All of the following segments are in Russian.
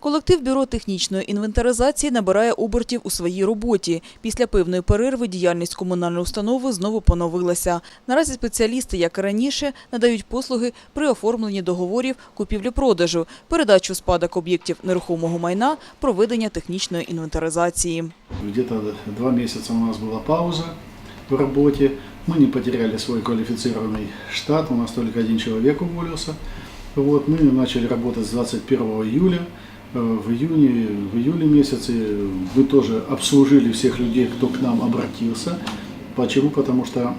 Колектив бюро технічної інвентаризації набирає обертів у своїй роботі. Після певної перерви діяльність комунальної установи знову поновилася. Наразі спеціалісти, як і раніше, надають послуги при оформленні договорів купівлі-продажу, передачу в спадок об'єктів нерухомого майна, проведення технічної інвентаризації. Где-то два месяца у нас была пауза в работе. Мы не потеряли свой квалифицированный штат, у нас только один человек уволился. Вот, мы начали работать с 21 июля. Э, В июне, в июле месяце мы тоже обслужили всех людей, кто к нам обратился. Почему? Потому что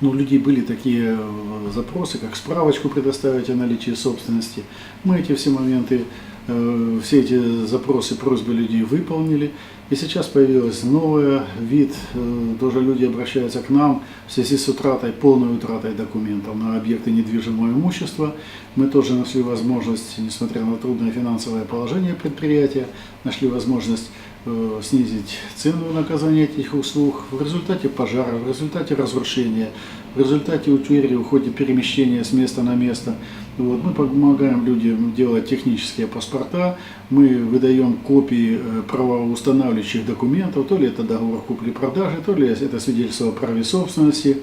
ну, у людей были такие э, запросы, как справочку предоставить о наличии собственности. Мы эти все моменты, все эти запросы, просьбы людей выполнили. И сейчас появилась новый вид, э, тоже люди обращаются к нам в связи с утратой, полной утратой документов на объекты недвижимого имущества. Мы тоже нашли возможность, несмотря на трудное финансовое положение предприятия, нашли возможность э, снизить цену на оказание этих услуг. В результате пожара, в результате разрушения, в результате утери, ухода перемещения с места на место. Вот, мы помогаем людям делать технические паспорта, мы выдаем копии э, правоустанавливающих документов, то ли это договор купли-продажи, то ли это свидетельство о праве собственности,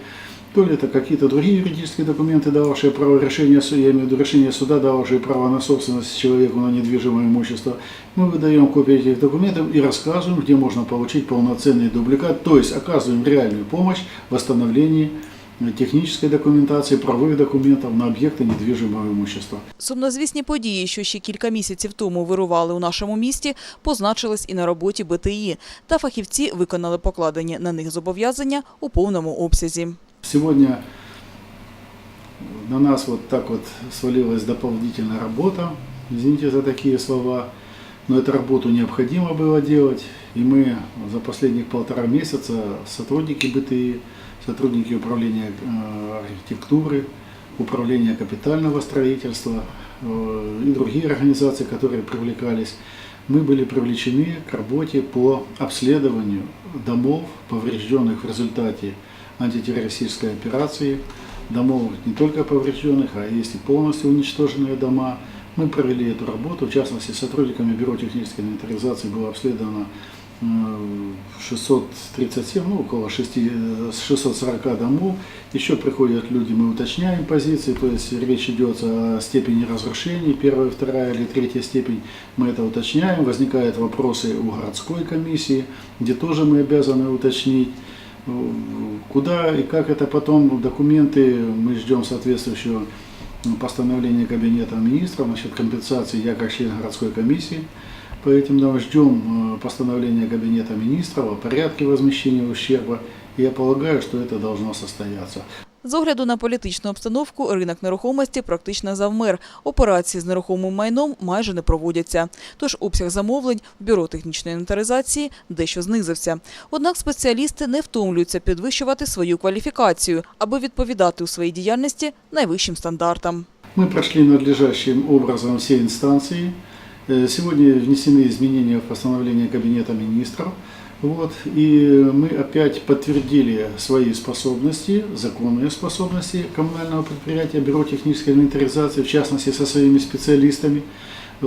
то ли это какие-то другие юридические документы, дававшие право решения, су- я имею в виду решение суда, дававшие право на собственность человеку на недвижимое имущество. Мы выдаем копии этих документов и рассказываем, где можно получить полноценный дубликат, то есть оказываем реальную помощь в восстановлении э, технической документации, правовых документов на объекты недвижимого имущества. Сумнозвісні події, що ще кілька місяців тому вирували у нашому місті, позначились і на роботі БТІ. Та фахівці виконали покладені на них зобов'язання у повному обсязі. Сегодня на нас вот так вот свалилась дополнительная работа. Извините за такие слова, но эту работу необходимо было делать. И мы за последних полтора месяца сотрудники БТИ, сотрудники управления э, архитектуры, управления капитального строительства э, и другие организации, которые привлекались, мы были привлечены к работе по обследованию домов, поврежденных в результате антитеррористической операции, домов не только поврежденных, а есть и полностью уничтоженные дома. Мы провели эту работу, в частности, сотрудниками Бюро технической инвентаризации было обследовано э, 637, ну, около 6, э, 640 домов. Еще приходят люди, мы уточняем позиции, то есть речь идет о степени разрушений, первая, вторая или третья степень, мы это уточняем. Возникают вопросы у городской комиссии, где тоже мы обязаны уточнить. Куда и как это потом документы, мы ждем соответствующего постановления Кабинета министров насчет компенсации, я как член городской комиссии. По этим да, ждем э, постановления Кабинета министров о порядке возмещения ущерба. И я полагаю, что это должно состояться. З огляду на політичну обстановку ринок нерухомості практично завмер. Операції з нерухомим майном майже не проводяться. Тож обсяг замовлень в бюро технічної інвентаризації дещо знизився. Однак спеціалісти не втомлюються підвищувати свою кваліфікацію, аби відповідати у своїй діяльності найвищим стандартам. Мы прошли надлежащим образом все инстанции. Э, Сегодня внесены изменения в постановление Кабинета министров. Вот, и мы опять подтвердили свои способности, законные способности коммунального предприятия, Бюро технической инвентаризации, в частности со своими специалистами,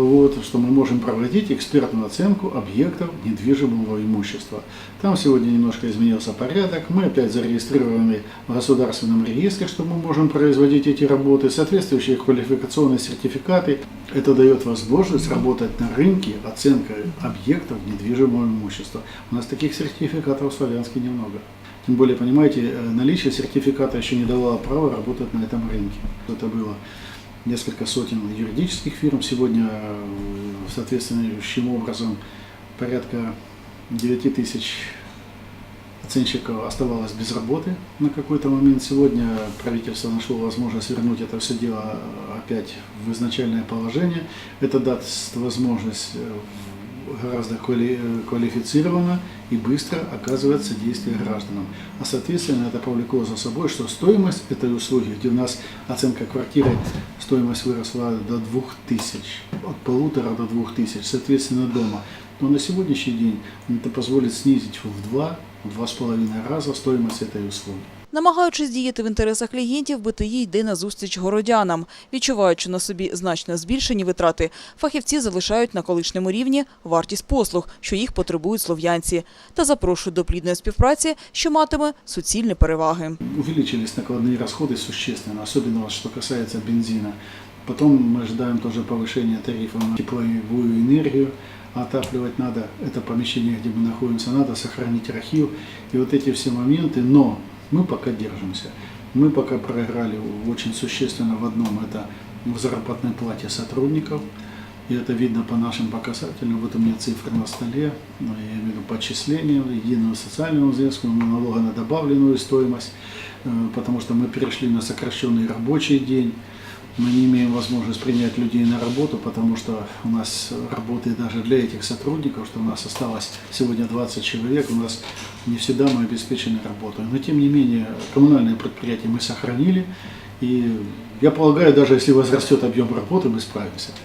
вот, что мы можем проводить экспертную оценку объектов недвижимого имущества. Там сегодня немножко изменился порядок, мы опять зарегистрированы в государственном реестре, что мы можем производить эти работы, соответствующие квалификационные сертификаты. Это дает возможность работать на рынке оценкой объектов недвижимого имущества. У нас таких сертификатов в Славянске немного. Тем более, понимаете, э, наличие сертификата еще не давало права работать на этом рынке. Это было несколько сотен юридических фирм. Сегодня э, соответствующим образом порядка 9 тысяч оценщиков оставалось без работы на какой-то момент. Сегодня правительство нашло возможность вернуть это все дело опять в изначальное положение. Это даст возможность э, гораздо квали- квалифицированно и быстро оказывать содействие гражданам. А соответственно это повлекло за собой, что стоимость этой услуги, где у нас оценка квартиры, стоимость выросла до 2000, от полутора до 2000, соответственно дома, то на сегодняшний день это позволит снизить в два, в два с половиной раза стоимость этой услуги. Намагаючись діяти в інтересах клієнтів, БТІ йде на зустріч городянам. Відчуваючи на собі значно збільшені витрати, фахівці залишають на колишньому рівні вартість послуг, що їх потребують слов'янці, та запрошують до плідної співпраці, що матиме суцільні переваги. Увеличились накладные расходы существенно, особенно вот что касается бензина. Потом мы ожидаем тоже повышения тарифа на тепловую энергию. Отапливать надо это помещение, где мы находимся, надо сохранить архив. И вот эти все моменты, но мы пока держимся. Мы пока проиграли очень существенно в одном, это в заработной плате сотрудников. И это видно по нашим показателям. Вот у меня цифры на столе, ну, я имею в виду по отчислениям, единого социального взятку, налога на добавленную стоимость, э, потому что мы перешли на сокращенный рабочий день. Мы не имеем возможности принять людей на работу, потому что у нас работает даже для этих сотрудников, что у нас осталось сегодня 20 человек, у нас не всегда мы обеспечены работой. Но тем не менее, коммунальные предприятия мы сохранили, и я полагаю, даже если возрастет объем работы, мы справимся.